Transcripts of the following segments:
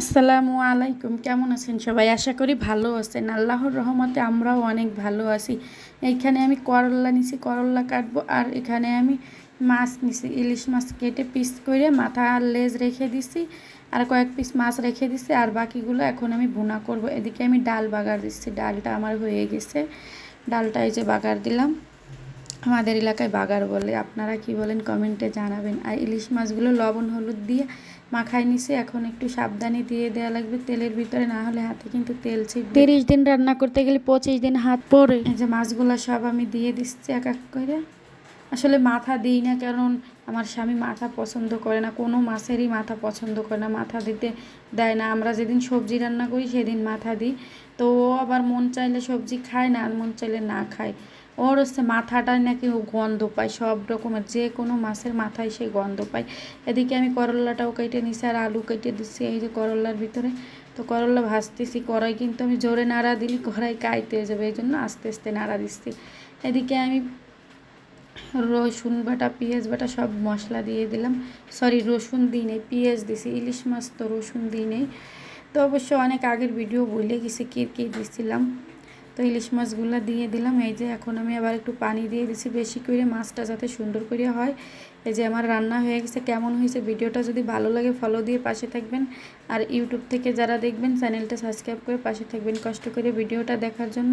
আসসালামু আলাইকুম, কেমন আছেন সবাই? আশা করি ভালো আছেন। আল্লাহর রহমতে আমরাও অনেক ভালো আছি। এইখানে আমি করল্লা নিছি করল্লা কাটবো, আর এখানে আমি মাছ নিছি, ইলিশ মাছ কেটে পিস করে মাথা আর লেজ রেখে দিছি, আর কয়েক পিস মাছ রেখে দিছি, আর বাকিগুলো এখন আমি ভুনা করব। এদিকে আমি ডাল বাগার দিচ্ছি, ডালটা আমার হয়ে গেছে। ডালটা এই যে বাগার দিলাম। আমাদের এলাকায় বাগার বলে। আপনারা কি বলেন কমেন্টে জানাবেন। আর ইলিশ মাছগুলো লবণ হলুদ দিয়ে মাখায় নিছে। এখন একটু সাবধানে দিয়ে দেওয়া লাগবে তেলের ভিতরে না হলে হাতে কিন্তু তেল ছিট তিরিশ দিন রান্না করতে গেলে পঁচিশ দিন হাত পরে। এই যে মাছগুলো সব আমি দিয়ে দিচ্ছি এক এক করে। আসলে মাথা দিই না, কারণ আমার স্বামী মাথা পছন্দ করে না, কোনো মাছেরই মাথা পছন্দ করে না, মাথা দিতে দেয় না। আমরা যেদিন সবজি রান্না করি, সেদিন মাথা দিই। তো ও আবার মন চাইলে সবজি খায় না, আর মন চাইলে না খায়। ওর হচ্ছে মাথাটায় নাকি ও গন্ধ পায়, সব রকমের, যে কোনো মাছের মাথায় সে গন্ধ পায়। এদিকে আমি করল্লাটাও কেটে নিছি, আর আলু কেটে দিচ্ছি এই যে করল্লার ভিতরে। তো করল্লা ভাজতেছি, কড়াই কিন্তু আমি জোরে নাড়া দিলি কড়াই কাইতে যাবে, এই জন্য আস্তে আস্তে নাড়া দিচ্ছি। এদিকে আমি রসুন বাটা, পেঁয়াজ বাটা সব মশলা দিয়ে দিলাম। সরি রসুন দিই নেই, পেঁয়াজ দিছি, ইলিশ মাছ তো রসুন দিই নেই। তো অবশ্য অনেক আগের ভিডিও বলে গেছি, কে কে দিছিলাম। তো ইলিশ মাছগুলো দিয়ে দিলাম। এই যে এখন আমি আবার একটু পানি দিয়ে দিছি বেশি করে মাছটা যাতে সুন্দর করে হয়। এই যে আমার রান্না হয়ে গেছে, কেমন হয়েছে ভিডিওটা যদি ভালো লাগে ফলো দিয়ে পাশে থাকবেন। আর ইউটিউব থেকে যারা দেখবেন, চ্যানেলটা সাবস্ক্রাইব করে পাশে থাকবেন কষ্ট করে ভিডিওটা দেখার জন্য।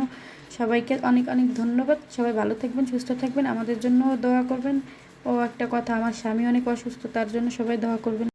সবাইকে অনেক অনেক ধন্যবাদ। সবাই ভালো থাকবেন, সুস্থ থাকবেন। আমাদের জন্য দোয়া করবেন। ও একটা কথা, আমার স্বামী অনেক অসুস্থ, তার জন্য সবাই দোয়া করবেন।